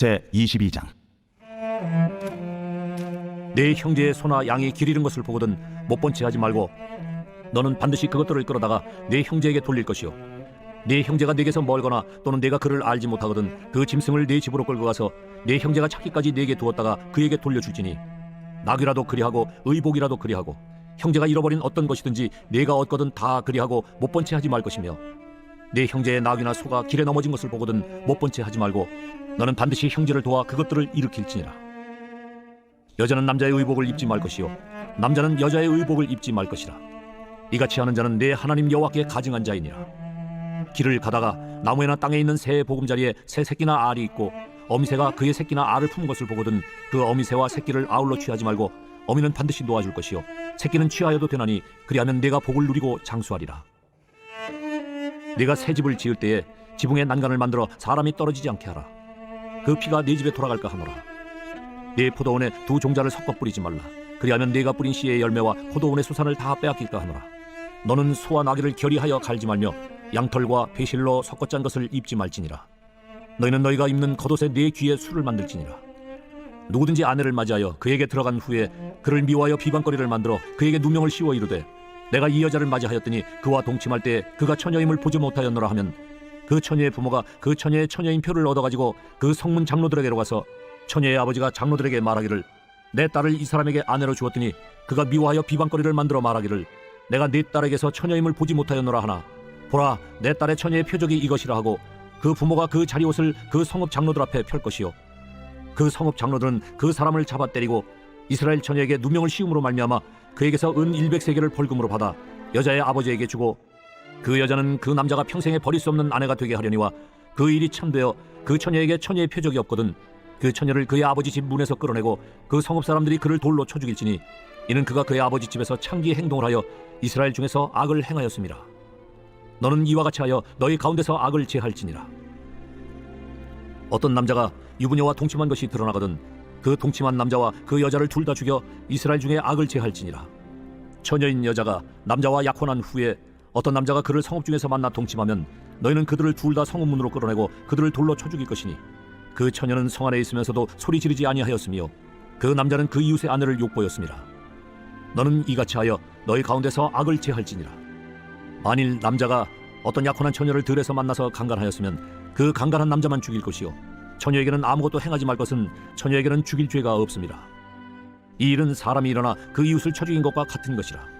제 22장. 내 형제의 소나 양이 길 잃은 것을 보거든 못본채 하지 말고 너는 반드시 그것들을 끌어다가 내 형제에게 돌릴 것이요 내 형제가 내게서 멀거나 또는 내가 그를 알지 못하거든 그 짐승을 내 집으로 끌고 가서 내 형제가 찾기까지 내게 두었다가 그에게 돌려줄지니 낙이라도 그리하고 의복이라도 그리하고 형제가 잃어버린 어떤 것이든지 내가 얻거든 다 그리하고 못 본 채 하지 말 것이며 내 형제의 낙이나 소가 길에 넘어진 것을 보거든 못 본 채 하지 말고 너는 반드시 형제를 도와 그것들을 일으킬지니라. 여자는 남자의 의복을 입지 말 것이요 남자는 여자의 의복을 입지 말 것이라. 이같이 하는 자는 내 하나님 여호와께 가증한 자이니라. 길을 가다가 나무에나 땅에 있는 새 보금자리에 새 새끼나 알이 있고 어미새가 그의 새끼나 알을 품은 것을 보거든 그 어미새와 새끼를 아울러 취하지 말고 어미는 반드시 놓아줄 것이요 새끼는 취하여도 되나니 그리하면 내가 복을 누리고 장수하리라. 네가 새 집을 지을 때에 지붕에 난간을 만들어 사람이 떨어지지 않게 하라 그 피가 네 집에 돌아갈까 하노라. 네 포도원에 두 종자를 섞어 뿌리지 말라. 그리하면 네가 뿌린 씨의 열매와 포도원의 수산을 다 빼앗길까 하노라. 너는 소와 나귀를 결의하여 갈지 말며 양털과 배실로 섞어 짠 것을 입지 말지니라. 너희는 너희가 입는 겉옷에 네 귀에 술을 만들지니라. 누구든지 아내를 맞이하여 그에게 들어간 후에 그를 미워하여 비방거리를 만들어 그에게 누명을 씌워 이르되 내가 이 여자를 맞이하였더니 그와 동침할 때 그가 처녀임을 보지 못하였노라 하면 그 처녀의 부모가 그 처녀의 처녀인 표를 얻어가지고 그 성문 장로들에게로 가서 처녀의 아버지가 장로들에게 말하기를 내 딸을 이 사람에게 아내로 주었더니 그가 미워하여 비방거리를 만들어 말하기를 내가 네 딸에게서 처녀임을 보지 못하였노라 하나. 보라 내 딸의 처녀의 표적이 이것이라 하고 그 부모가 그 자리옷을 그 성읍 장로들 앞에 펼 것이요. 그 성읍 장로들은 그 사람을 잡아 때리고 이스라엘 처녀에게 누명을 씌움으로 말미암아 그에게서 은 100세겔을 벌금으로 받아 여자의 아버지에게 주고 그 여자는 그 남자가 평생에 버릴 수 없는 아내가 되게 하려니와 그 일이 참되어 그 처녀에게 처녀의 표적이 없거든 그 처녀를 그의 아버지 집 문에서 끌어내고 그 성읍 사람들이 그를 돌로 쳐 죽일지니 이는 그가 그의 아버지 집에서 창기 행동을 하여 이스라엘 중에서 악을 행하였습니다. 너는 이와 같이 하여 너희 가운데서 악을 제할지니라. 어떤 남자가 유부녀와 동침한 것이 드러나거든 그 동침한 남자와 그 여자를 둘 다 죽여 이스라엘 중에 악을 제할지니라. 처녀인 여자가 남자와 약혼한 후에 어떤 남자가 그를 성읍 중에서 만나 동침하면 너희는 그들을 둘 다 성읍 문으로 끌어내고 그들을 돌로 쳐 죽일 것이니 그 처녀는 성 안에 있으면서도 소리 지르지 아니하였으며 그 남자는 그 이웃의 아내를 욕보였습니다. 너는 이같이 하여 너희 가운데서 악을 제할지니라. 만일 남자가 어떤 약혼한 처녀를 들에서 만나서 강간하였으면 그 강간한 남자만 죽일 것이요 처녀에게는 아무것도 행하지 말 것은 처녀에게는 죽일 죄가 없습니다. 이 일은 사람이 일어나 그 이웃을 쳐 죽인 것과 같은 것이라.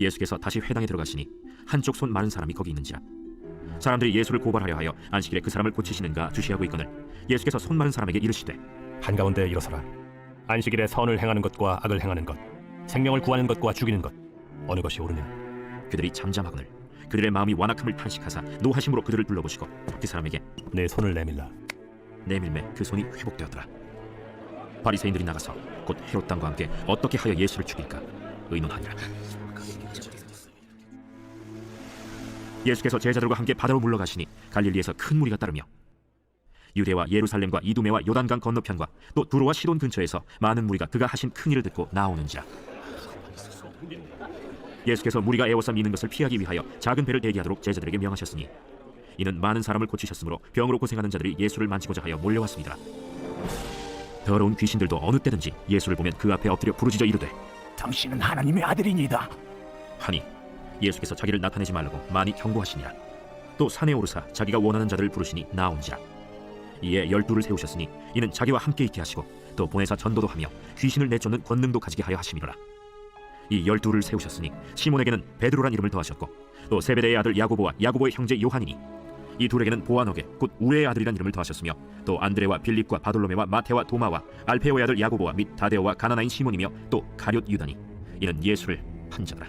예수께서 다시 회당에 들어가시니 한쪽 손 많은 사람이 거기 있는지라 사람들이 예수를 고발하려 하여 안식일에 그 사람을 고치시는가 주시하고 있거늘 예수께서 손 많은 사람에게 이르시되 한가운데 일어서라. 안식일에 선을 행하는 것과 악을 행하는 것, 생명을 구하는 것과 죽이는 것, 어느 것이 옳으냐? 그들이 잠잠하거늘 그들의 마음이 완악함을 탄식하사 노하심으로 그들을 불러보시고 그 사람에게 내 손을 내밀라. 내밀매 그 손이 회복되었더라 바리새인들이 나가서 곧 헤롯 당과 함께 어떻게 하여 예수를 죽일까 의논하니라 예수께서 제자들과 함께 바다로 물러가시니 갈릴리에서 큰 무리가 따르며 유대와 예루살렘과 이두메와 요단강 건너편과 또 두로와 시돈 근처에서 많은 무리가 그가 하신 큰 일을 듣고 나오는지라 예수께서 무리가 애워싸 미는 것을 피하기 위하여 작은 배를 대기하도록 제자들에게 명하셨으니 이는 많은 사람을 고치셨으므로 병으로 고생하는 자들이 예수를 만지고자 하여 몰려왔습니다. 더러운 귀신들도 어느 때든지 예수를 보면 그 앞에 엎드려 부르짖어 이르되 당신은 하나님의 아들이니다. 하니 예수께서 자기를 나타내지 말라고 많이 경고하시니라. 또 산에 오르사 자기가 원하는 자들을 부르시니 나온지라. 이에 열두를 세우셨으니 이는 자기와 함께 있게 하시고 또 보내사 전도도 하며 귀신을 내쫓는 권능도 가지게 하여 하심이로라. 이 열두를 세우셨으니 시몬에게는 베드로란 이름을 더하셨고 또 세베대의 아들 야고보와 야고보의 형제 요한이니 이 둘에게는 보아너게 곧 우레의 아들이란 이름을 더하셨으며 또 안드레와 빌립과 바돌로메와 마테와 도마와 알페오의 아들 야고보와 및 다데오와 가나나인 시몬이며 또 가룟 유다니 이는 예수를 판 자더라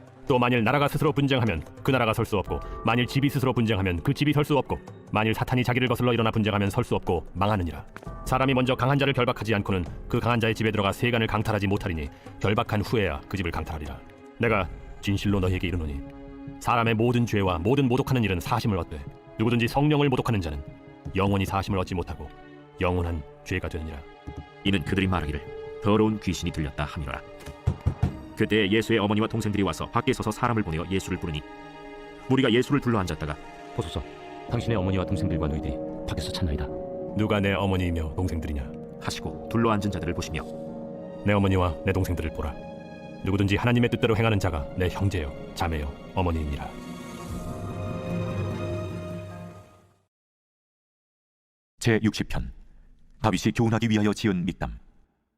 또 만일 나라가 스스로 분쟁하면 그 나라가 설 수 없고 만일 집이 스스로 분쟁하면 그 집이 설 수 없고 만일 사탄이 자기를 거슬러 일어나 분쟁하면 설 수 없고 망하느니라. 사람이 먼저 강한 자를 결박하지 않고는 그 강한 자의 집에 들어가 세간을 강탈하지 못하리니 결박한 후에야 그 집을 강탈하리라. 내가 진실로 너희에게 이르노니 사람의 모든 죄와 모든 모독하는 일은 사심을 얻되 누구든지 성령을 모독하는 자는 영원히 사심을 얻지 못하고 영원한 죄가 되느니라. 이는 그들이 말하기를 더러운 귀신이 들렸다 함이라 그때 예수의 어머니와 동생들이 와서 밖에 서서 사람을 보내어 예수를 부르니 무리가 예수를 불러 앉았다가 보소서 당신의 어머니와 동생들과 너희들이 밖에서 찾나이다 누가 내 어머니이며 동생들이냐? 하시고 둘러 앉은 자들을 보시며 내 어머니와 내 동생들을 보라. 누구든지 하나님의 뜻대로 행하는 자가 내 형제요, 자매요, 어머니이니라. 제 60편 다윗이 교훈하기 위하여 지은 믹담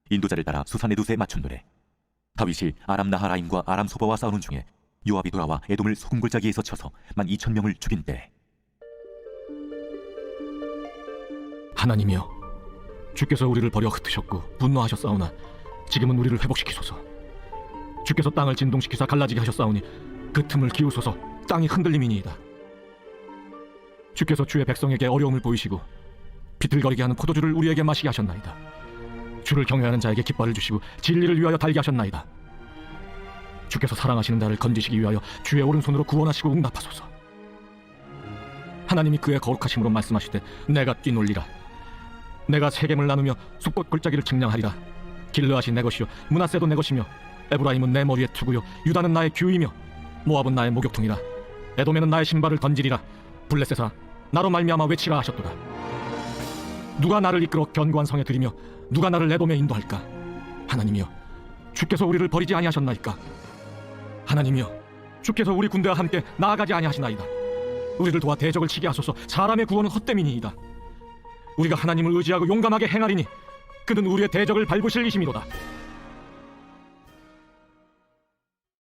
인도자를 따라 수산의 두세 맞춘 노래 다윗이 아람 나하라임과 아람 소바와 싸우는 중에 요압이 돌아와 에돔을 소금골짜기에서 쳐서 만 이천 명을 죽인 때. 하나님이여 주께서 우리를 버려 흩으셨고 분노하셨사오나 지금은 우리를 회복시키소서. 주께서 땅을 진동시키사 갈라지게 하셨사오니 그 틈을 기우소서. 땅이 흔들림이니이다. 주께서 주의 백성에게 어려움을 보이시고 비틀거리게 하는 포도주를 우리에게 마시게 하셨나이다 주를 경외하는 자에게 깃발을 주시고 진리를 위하여 달게 하셨나이다. 주께서 사랑하시는 나를 건지시기 위하여 주의 오른손으로 구원하시고 응답하소서. 하나님이 그의 거룩하심으로 말씀하시되 내가 뛰놀리라. 내가 세겜을 나누며 숲꽃 골짜기를 측량하리라. 길르앗이 내 것이요 문하세도 내 것이며 에브라임은 내 머리에 투구요 유다는 나의 규이며 모압은 나의 목욕통이라. 에돔에는 나의 신발을 던지리라. 블레셋아 나로 말미암아 외치라 하셨도다. 누가 나를 이끌어 견고한 성에 들이며 누가 나를 에돔에 인도할까? 하나님이여 주께서 우리를 버리지 아니하셨나이까? 하나님이여 주께서 우리 군대와 함께 나아가지 아니하시나이다. 우리를 도와 대적을 치게 하소서. 사람의 구원은 헛됨이니이다. 우리가 하나님을 의지하고 용감하게 행하리니 그는 우리의 대적을 밟으실 이심이로다